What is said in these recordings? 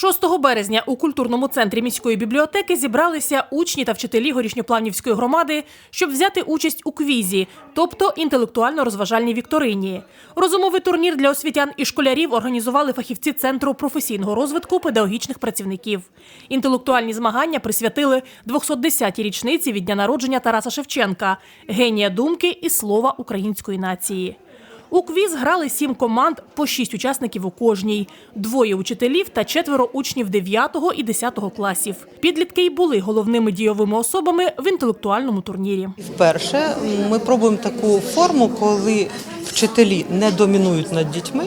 6 березня у культурному центрі міської бібліотеки зібралися учні та вчителі горішньоплавнівської громади, щоб взяти участь у квізі, тобто інтелектуально-розважальній вікторині. Розумовий турнір для освітян і школярів організували фахівці центру професійного розвитку педагогічних працівників. Інтелектуальні змагання присвятили 210-й річниці від дня народження Тараса Шевченка, генія думки і слова української нації. У квіз грали сім команд по шість учасників у кожній, двоє учителів та четверо учнів 9 і 10 класів. Підлітки й були головними дійовими особами в інтелектуальному турнірі. Вперше ми пробуємо таку форму, коли вчителі не домінують над дітьми,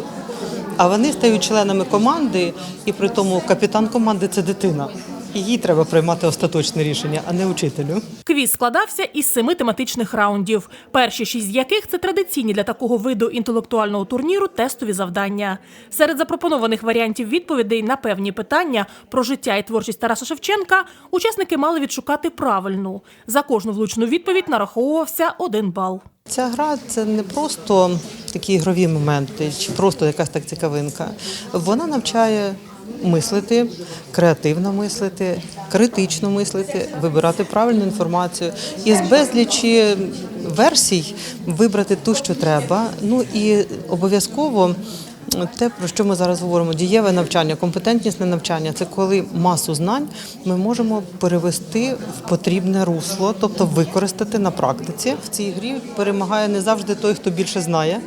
а вони стають членами команди, і при тому капітан команди це дитина. Їй треба приймати остаточне рішення, а не учителю. Квіз складався із семи тематичних раундів. Перші шість з яких це традиційні для такого виду інтелектуального турніру тестові завдання. Серед запропонованих варіантів відповідей на певні питання про життя і творчість Тараса Шевченка учасники мали відшукати правильну. За кожну влучну відповідь нараховувався один бал. Ця гра це не просто такі ігрові моменти, чи просто якась так цікавинка. Вона навчає мислити, креативно мислити, критично мислити, вибирати правильну інформацію і з безлічі версій вибрати ту, що треба. Ну і обов'язково. Те, про що ми зараз говоримо, дієве навчання, компетентнісне навчання це коли масу знань ми можемо перевести в потрібне русло, тобто використати на практиці. В цій грі перемагає не завжди той, хто більше знає,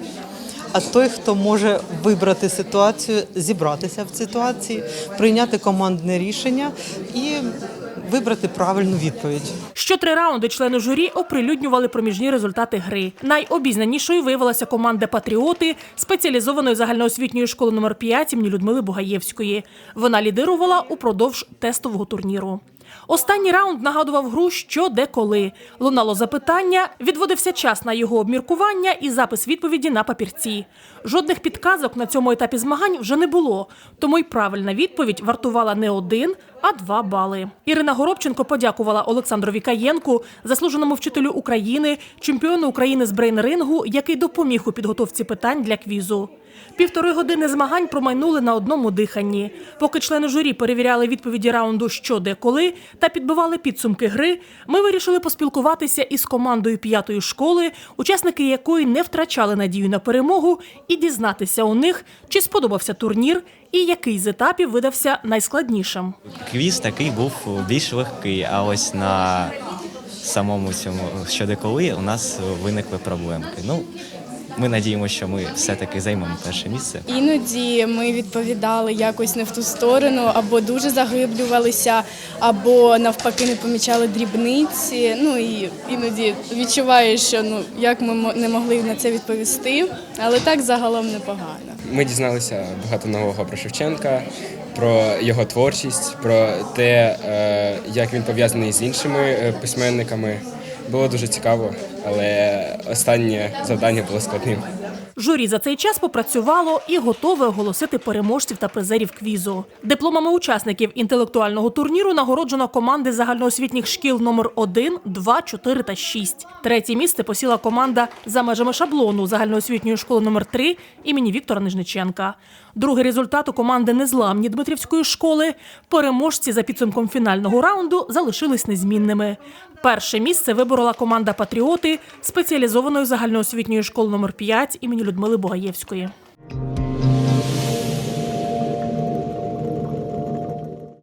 а той, хто може вибрати ситуацію, зібратися в ситуації, прийняти командне рішення і вибрати правильну відповідь. Що три раунди члени журі оприлюднювали проміжні результати гри. Найобізнанішою виявилася команда Патріоти спеціалізованої загальноосвітньої школи номер 5 імені Людмили Бугаєвської. Вона лідирувала упродовж тестового турніру. Останній раунд нагадував гру що де коли. Лунало запитання, відводився час на його обміркування і запис відповіді на папірці. Жодних підказок на цьому етапі змагань вже не було, тому й правильна відповідь вартувала не один, а два бали. Ірина Горобченко подякувала Олександру Вікаєнку, заслуженому вчителю України, чемпіону України з брейн-рингу, який допоміг у підготовці питань для квізу. Півтори години змагань промайнули на одному диханні. Поки члени журі перевіряли відповіді раунду що де коли та підбивали підсумки гри, ми вирішили поспілкуватися із командою п'ятої школи, учасники якої не втрачали надію на перемогу, і дізнатися у них, чи сподобався турнір і який з етапів видався найскладнішим. Квіз такий був більш легкий, а ось на самому цьому щодеколи у нас виникли проблемки. Ну, ми надіємося, що ми все-таки займемо перше місце. Іноді ми відповідали якось не в ту сторону, або дуже заглиблювалися, або навпаки не помічали дрібниці. Ну і іноді відчуваєш, що ну як ми не могли на це відповісти, але так загалом непогано. Ми дізналися багато нового про Шевченка, про його творчість, про те, е, як він пов'язаний з іншими е, письменниками. Було дуже цікаво, але останнє завдання було складним. Журі за цей час попрацювало і готове оголосити переможців та призерів квізу. Дипломами учасників інтелектуального турніру нагороджено команди загальноосвітніх шкіл номер 1, 2, 4 та 6. Третє місце посіла команда за межами шаблону загальноосвітньої школи номер 3 імені Віктора Нижниченка. Другий результат у команди Незламні Дмитрівської школи. Переможці за підсумком фінального раунду залишились незмінними. Перше місце виборола команда Патріоти спеціалізованої загальноосвітньої школи номер 5 імені Людмили Богаєвської.